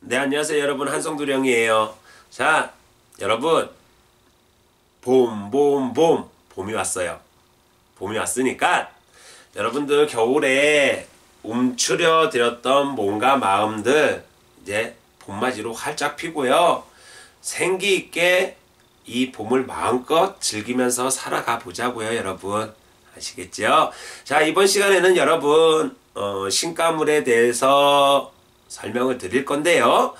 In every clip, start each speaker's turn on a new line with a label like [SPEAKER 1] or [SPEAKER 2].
[SPEAKER 1] 네, 안녕하세요, 여러분. 한성두령이에요. 자, 여러분. 봄, 봄, 봄. 봄이 왔어요. 봄이 왔으니까 여러분들 겨울에 움츠려 드렸던 몸과 마음들 이제 봄맞이로 활짝 피고요. 생기 있게 이 봄을 마음껏 즐기면서 살아가 보자고요, 여러분. 아시겠죠? 자, 이번 시간에는 여러분 어, 신가물에 대해서 설명을 드릴 건데요.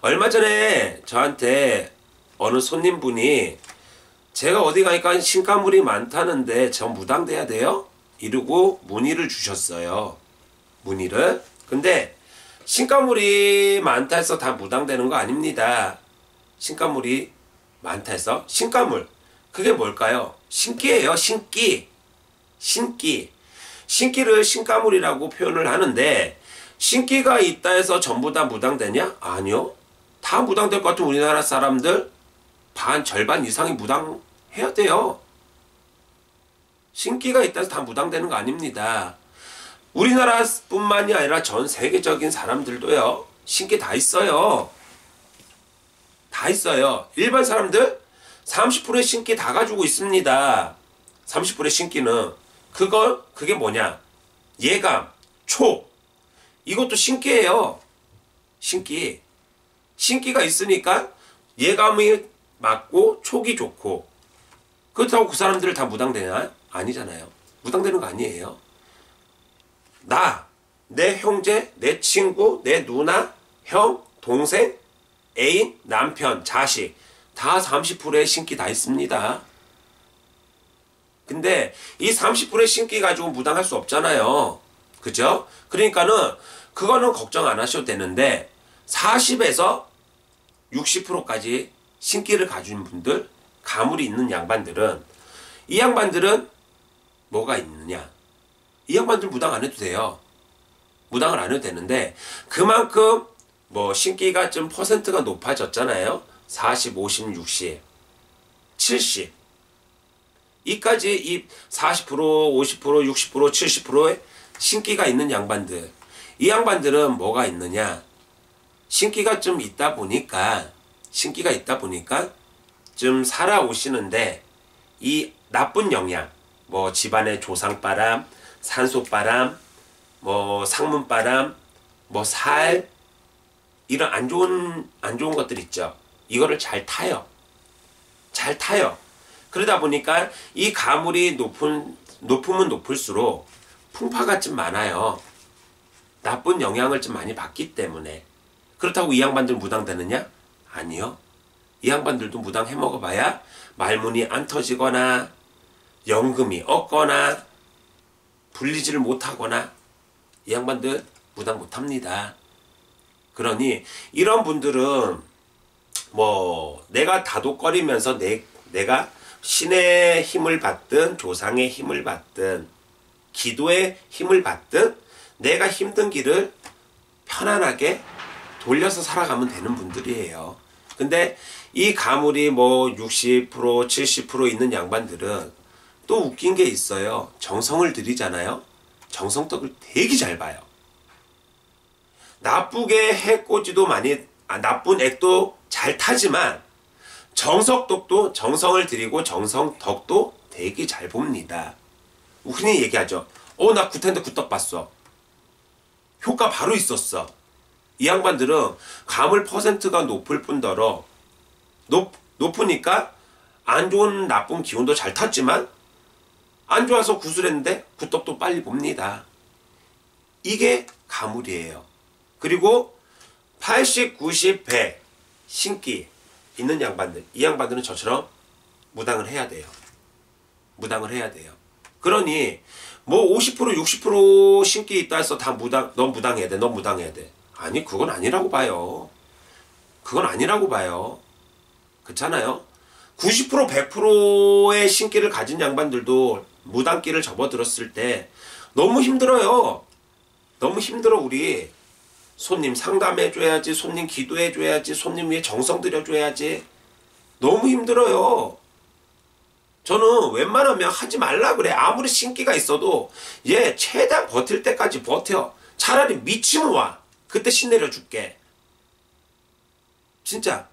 [SPEAKER 1] 얼마 전에 저한테 어느 손님분이 제가 어디 가니까 신가물이 많다는데 저 무당돼야 돼요? 이러고 문의를 주셨어요. 문의를. 근데 신가물이 많다 해서 다 무당되는 거 아닙니다. 신가물이 많다 해서 신가물. 그게 뭘까요? 신기예요. 신기. 신기. 신기를 신가물이라고 표현을 하는데 신기가 있다 해서 전부 다 무당되냐? 아니요. 다 무당될 것 같은 우리나라 사람들 반 절반 이상이 무당해야 돼요. 신기가 있다 해서 다 무당되는 거 아닙니다. 우리나라뿐만이 아니라 전 세계적인 사람들도요. 신기 다 있어요. 다 있어요. 일반 사람들 30%의 신기 다 가지고 있습니다. 30%의 신기는 그거 그게 뭐냐? 예감, 촉. 이것도 신기예요. 신기. 신기가 있으니까 예감이 맞고 촉이 좋고 그렇다고 그 사람들을 다 무당되냐? 아니잖아요. 무당되는 거 아니에요. 나, 내 형제, 내 친구, 내 누나, 형, 동생, 애인, 남편, 자식 다 30%의 신기 다 있습니다. 근데 이 30%의 신기 가지고 무당할 수 없잖아요. 그죠? 그러니까는 그거는 걱정 안 하셔도 되는데 40에서 60%까지 신기를 가진 분들, 가물이 있는 양반들은 이 양반들은 뭐가 있느냐? 이 양반들 무당 안 해도 돼요. 무당을 안 해도 되는데 그만큼 뭐 신기가 좀 퍼센트가 높아졌잖아요. 40, 50, 60, 70. 이까지 이 40%, 50%, 60%, 70%의 신기가 있는 양반들. 이 양반들은 뭐가 있느냐? 신기가 좀 있다 보니까, 신기가 있다 보니까 좀 살아오시는데 이 나쁜 영향, 뭐 집안의 조상바람, 산소바람, 뭐 상문바람, 뭐 살, 이런 안 좋은, 안 좋은 것들 있죠. 이거를 잘 타요. 잘 타요. 그러다 보니까 이 가물이 높은, 높으면 높을수록 풍파가 좀 많아요. 나쁜 영향을 좀 많이 받기 때문에. 그렇다고 이 양반들 무당되느냐? 아니요. 이 양반들도 무당 해먹어봐야 말문이 안 터지거나 연금이 없거나 불리지를 못하거나 이 양반들 무당 못합니다. 그러니 이런 분들은 뭐 내가 다독거리면서 내, 내가 신의 힘을 받든 조상의 힘을 받든 기도의 힘을 받든 내가 힘든 길을 편안하게 돌려서 살아가면 되는 분들이에요. 근데 이 가물이 뭐 60%, 70% 있는 양반들은 또 웃긴 게 있어요. 정성을 들이잖아요. 정성떡을 되게 잘 봐요. 나쁘게 해꼬지도 많이, 아, 나쁜 액도 잘 타지만 정석덕도 정성을 들이고 정성덕도 되게 잘 봅니다. 흔히 얘기하죠. 어, 나 구텐데 구떡 봤어. 효과 바로 있었어. 이 양반들은 가물 퍼센트가 높을 뿐더러 높, 높으니까 안 좋은 나쁜 기운도 잘 탔지만 안 좋아서 구슬했는데 구떡도 빨리 봅니다. 이게 가물이에요. 그리고 80, 90, 100 신기 있는 양반들 이 양반들은 저처럼 무당을 해야 돼요. 무당을 해야 돼요. 그러니 뭐 50% 60% 신기 있다 해서 다 무당 넌 무당해야 돼. 넌 무당해야 돼. 아니 그건 아니라고 봐요. 그건 아니라고 봐요. 그렇잖아요. 90% 100%의 신기를 가진 양반들도 무당기를 접어들었을 때 너무 힘들어요. 너무 힘들어 우리. 손님 상담해줘야지, 손님 기도해줘야지, 손님 위해 정성 들여줘야지. 너무 힘들어요. 저는 웬만하면 하지 말라 그래. 아무리 신기가 있어도 얘 최대한 버틸 때까지 버텨. 차라리 미치면 와. 그때 신 내려 줄게. 진짜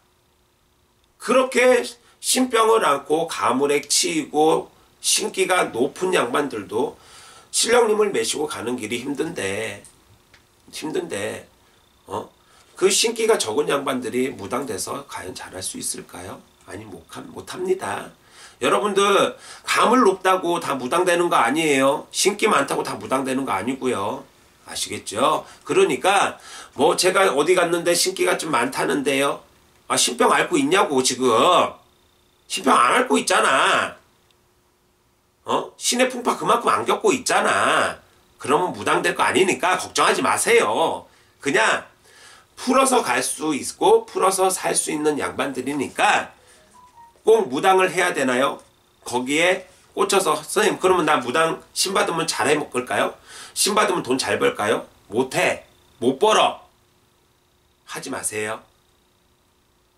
[SPEAKER 1] 그렇게 신병을 안고 가물에 치이고 신기가 높은 양반들도 신령님을 메시고 가는 길이 힘든데 힘든데 어? 그 신기가 적은 양반들이 무당돼서 과연 잘할 수 있을까요? 아니 못, 못합니다. 여러분들 감을 높다고 다 무당되는 거 아니에요. 신기 많다고 다 무당되는 거 아니고요. 아시겠죠? 그러니까 뭐 제가 어디 갔는데 신기가 좀 많다는데요. 아 신병 앓고 있냐고 지금. 신병 안 앓고 있잖아. 어? 신의 풍파 그만큼 안 겪고 있잖아. 그러면 무당될 거 아니니까 걱정하지 마세요. 그냥 풀어서 갈 수 있고 풀어서 살 수 있는 양반들이니까 꼭 무당을 해야 되나요? 거기에 꽂혀서 선생님 그러면 나 무당 신 받으면 잘해 먹을까요? 신 받으면 돈 잘 벌까요? 못해 못 벌어 하지 마세요.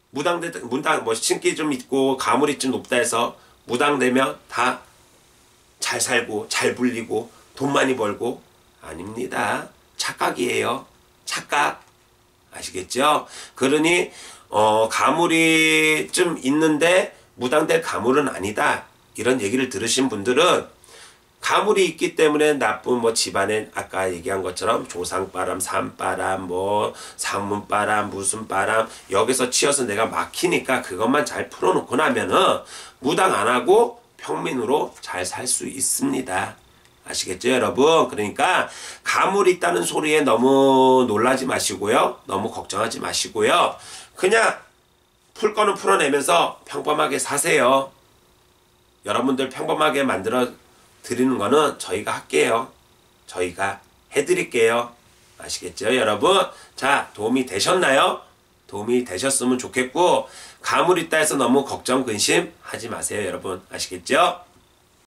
[SPEAKER 1] 무당대 무당 뭐 신기 좀 있고 가물이 좀 높다 해서 무당 되면 다 잘 살고 잘 불리고 돈 많이 벌고 아닙니다. 착각이에요. 착각 아시겠죠? 그러니 어, 가물이 좀 있는데 무당될 가물은 아니다. 이런 얘기를 들으신 분들은 가물이 있기 때문에 나쁜 뭐 집안에 아까 얘기한 것처럼 조상바람, 산바람, 뭐 상문바람, 무슨 바람 여기서 치여서 내가 막히니까 그것만 잘 풀어놓고 나면은 무당 안 하고 평민으로 잘 살 수 있습니다. 아시겠죠, 여러분? 그러니까 가물이 있다는 소리에 너무 놀라지 마시고요. 너무 걱정하지 마시고요. 그냥 풀 거는 풀어내면서 평범하게 사세요. 여러분들 평범하게 만들어 드리는 거는 저희가 할게요. 저희가 해드릴게요. 아시겠죠, 여러분? 자, 도움이 되셨나요? 도움이 되셨으면 좋겠고, 가물 있다 해서 너무 걱정, 근심 하지 마세요, 여러분. 아시겠죠?